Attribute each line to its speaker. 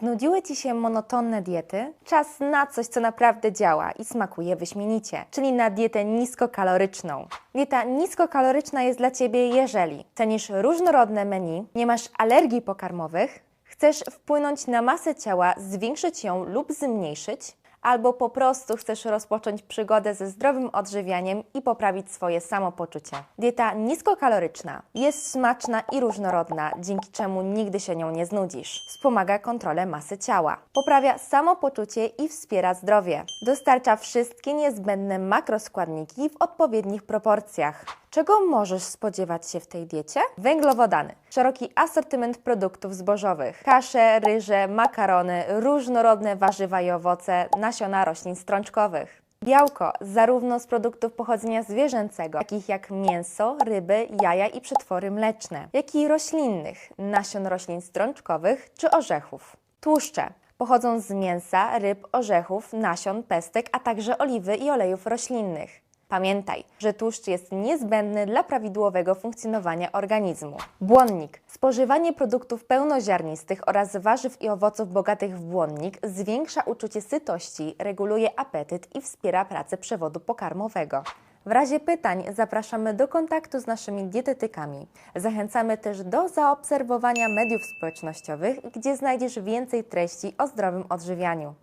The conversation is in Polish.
Speaker 1: Znudziły Ci się monotonne diety? Czas na coś, co naprawdę działa i smakuje wyśmienicie, czyli na dietę niskokaloryczną. Dieta niskokaloryczna jest dla Ciebie, jeżeli cenisz różnorodne menu, nie masz alergii pokarmowych, chcesz wpłynąć na masę ciała, zwiększyć ją lub zmniejszyć, albo po prostu chcesz rozpocząć przygodę ze zdrowym odżywianiem i poprawić swoje samopoczucie. Dieta niskokaloryczna jest smaczna i różnorodna, dzięki czemu nigdy się nią nie znudzisz. Wspomaga kontrolę masy ciała, poprawia samopoczucie i wspiera zdrowie. Dostarcza wszystkie niezbędne makroskładniki w odpowiednich proporcjach. Czego możesz spodziewać się w tej diecie? Węglowodany, szeroki asortyment produktów zbożowych, kasze, ryże, makarony, różnorodne warzywa i owoce, nasiona roślin strączkowych. Białko zarówno z produktów pochodzenia zwierzęcego, takich jak mięso, ryby, jaja i przetwory mleczne, jak i roślinnych, nasion roślin strączkowych czy orzechów. Tłuszcze pochodzą z mięsa, ryb, orzechów, nasion, pestek, a także oliwy i olejów roślinnych. Pamiętaj, że tłuszcz jest niezbędny dla prawidłowego funkcjonowania organizmu. Błonnik. Spożywanie produktów pełnoziarnistych oraz warzyw i owoców bogatych w błonnik zwiększa uczucie sytości, reguluje apetyt i wspiera pracę przewodu pokarmowego. W razie pytań zapraszamy do kontaktu z naszymi dietetykami. Zachęcamy też do zaobserwowania mediów społecznościowych, gdzie znajdziesz więcej treści o zdrowym odżywianiu.